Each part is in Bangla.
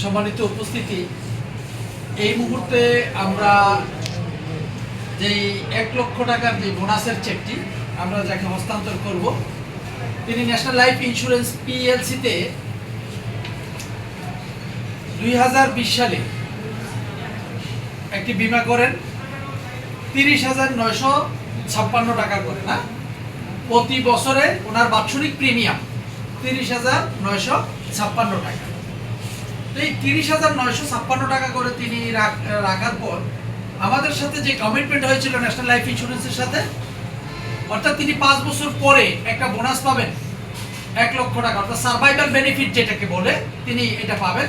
সম্মানিত উপস্থিতি, এই মুহূর্তে আমরা যেই এক লক্ষ টাকার যে বোনাসের চেকটি আমরা যাকে হস্তান্তর করব, তিনি ন্যাশনাল লাইফ ইন্স্যুরেন্স পিএলসিতে দুই হাজার বিশ সালে একটি বিমা করেন। তিরিশ হাজার টাকা করে, না? প্রতি বছরে ওনার বাৎসরিক প্রিমিয়াম তিরিশ হাজার নয়শো ছাপ্পান্ন টাকা। তো এই তিরিশ হাজার নয়শো ছাপ্পান্ন টাকা করে তিনি রাখার পর আমাদের সাথে যে কমিটমেন্ট হয়েছিল ন্যাশনাল লাইফ ইন্স্যুরেন্সের সাথে, অর্থাৎ তিনি পাঁচ বছর পরে একটা বোনাস পাবেন, এক লক্ষ টাকা, অর্থাৎ সার্ভাইভাল বেনিফিট যেটাকে বলে তিনি এটা পাবেন,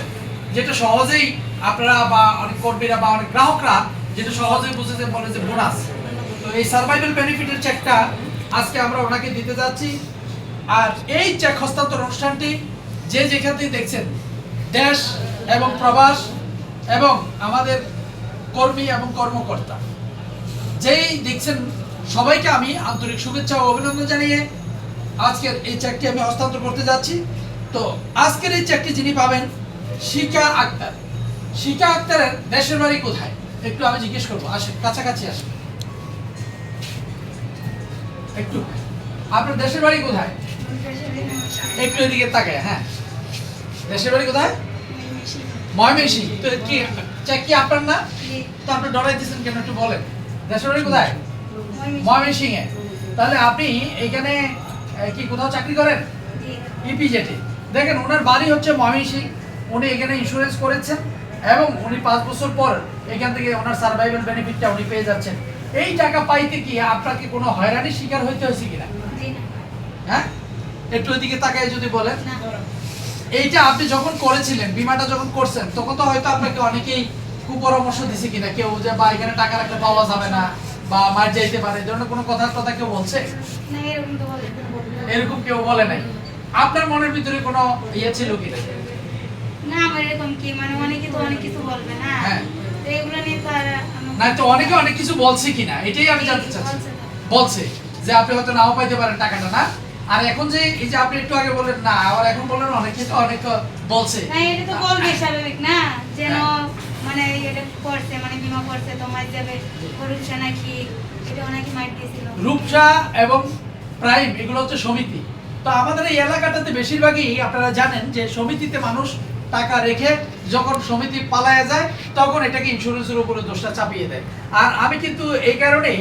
যেটা সহজেই আপনারা বা অনেক কর্মীরা বা অনেক গ্রাহকরা যেটা সহজেই বুঝেছে বলে যে বোনাস তো এই সার্ভাইভাল বেনিফিটের চেকটা আজকে আমরা ওনাকে দিতে যাচ্ছি। আর এই চেক হস্তান্তর অনুষ্ঠানটি, যে যেখান থেকে দেখছেন, দেশ এবং প্রবাস এবং আমাদের কর্মী এবং কর্মকর্তা, যেই দেখছেন, সবাইকে আমি আন্তরিক শুভেচ্ছা ও অভিনন্দন জানিয়ে আজকের এই চেকটি আমি হস্তান্তর করতে যাচ্ছি। তো আজকের এই চেকটি যিনি পাবেন শিকা আক্তার। শিকা আক্তারের দেশের বাড়ি কোথায়? একটু আমি জিজ্ঞেস করব, আসেন, কাছাকাছি আসেন। একটু। আপনার দেশের বাড়ি কোথায়? একটু এদিকে তাকায় হ্যাঁ। দেশের বাড়ি কোথায়? ময়মেসি তো কি কি আপনার না? তো আপনি ডরাই দিচ্ছেন কেন একটু বলেন। দেশের বাড়ি কোথায়? ময়মনসিং এ তাহলে আপনি এখানে কি কোথাও চাকরি করেন? ইপিজেটে দেখেন, ওনার বাড়ি হচ্ছে ময়মনসিং উনি এখানে ইন্স্যুরেন্স করেছেন এবং উনি পাঁচ বছর পর এখান থেকে ওনার সার্ভাইভাল বেনিফিটটা উনি পেয়ে যাচ্ছেন। এই টাকা পাইতে কি আপনাকে কোনো হয়রানির শিকার হইতে হয়েছে কিনা? হ্যাঁ? একটু ওইদিকে তাকায় যদি বলেন। এইটা আপনি যখন করেছিলেন বিমাটা যখন করছেন তখন তো হয়তো আপনাকে অনেকেই কুপরামর্শ দিছে কিনা কেউ যে বা এখানে টাকা রাখলে পাওয়া যাবে না বা মার যাইতে পারে। ধরনের কোনো কথা কথা কেউ বলছে? এরকম কেউ বলে নাই? আপনার মনের ভিতরে কোনো ইয়ে ছিল কিনা? না আমার এরকম কি? মানে অনেকে তো অনেক কিছু বলবে না। হ্যাঁ। এগুলো নিয়ে না তো অনেকে অনেক কিছু বলছে কিনা এটাই আমি জানতে চাচ্ছি। বলছে যে আপনি হয়তো নাও পাইতে পারেন টাকাটা না? আর এখন যে এই যে আপনি একটু আগে বললেন না আর এখন বললেন অনেকে অনেক বলছে। না এটা তো বলবে স্বাভাবিক না? যেন হ্যাঁ। মানে এটা করছে মানে বিমা করছে তো মার যাবে। নাকি এটা দিয়েছিল। রূপসা এবং প্রাইম এগুলো হচ্ছে সমিতি। তো আমাদের এই এলাকাটাতে বেশিরভাগই আপনারা জানেন যে সমিতিতে মানুষ টাকা রেখে যখন সমিতি পালায়া যায়, তখন এটাকে ইন্স্যুরেন্সের উপরে দোষটা চাপিয়ে দেয়। আর আমি কিন্তু এই কারণে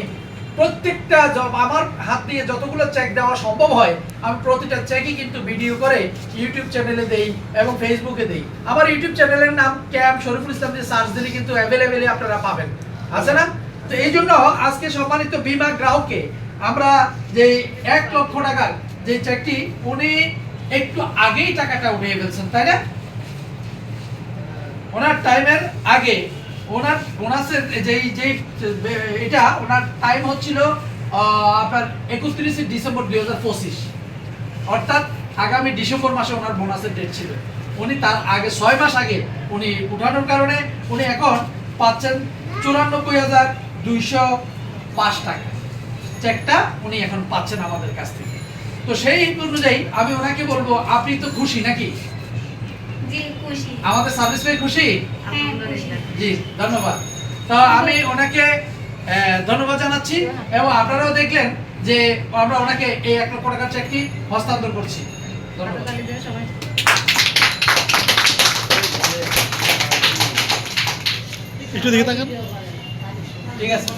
প্রত্যেকটা আমার হাত দিয়ে যতগুলো চেক দেওয়া সম্ভব হয়, আমি প্রতিটা চেকই কিন্তু ভিডিও করে ইউটিউব চ্যানেলে দেই এবং ফেসবুকে দেই। আমার ইউটিউব চ্যানেলের নাম ক্যাম শরীফুল ইসলাম দিয়ে সার্চ দিলে কিন্তু অ্যাভেলেবেলি আপনারা পাবেন। আছে না? তো এই জন্য আজকে সম্মানিত বিমা গ্রাহককে আমরা যে এক লক্ষ টাকার যে চেকটি উনি একটু আগেই টাকাটা উঠিয়ে ফেলছেন, তাই না? ওনার টাইমের আগে, ওনার বোনাসের যেই যেই এটা, ওনার টাইম হচ্ছিল আপনার একত্রিশে ডিসেম্বর দুই হাজার পঁচিশ। অর্থাৎ আগামী ডিসেম্বর মাসে ওনার বোনাসের ডেট ছিল। উনি তার আগে, ছয় মাস আগে উনি উঠানোর কারণে উনি এখন পাচ্ছেন চুরানব্বই হাজার দুইশো পাঁচ টাকা। চেকটা উনি এখন পাচ্ছেন আমাদের কাছ থেকে। তো সেই অনুযায়ী আমি ওনাকে বলব, আপনি তো খুশি নাকি? জি খুশি। আমাদের সার্ভিস পেয়ে খুশি? হ্যাঁ জি ধন্যবাদ। তো আমি ওনাকে ধন্যবাদ জানাচ্ছি এবং আপনারাও দেখলেন যে আমরা ওনাকে এই এক লক্ষ টাকার চেকটি হস্তান্তর করছি। ধন্যবাদ। একটু দেখে থাকেন ঠিক আছে।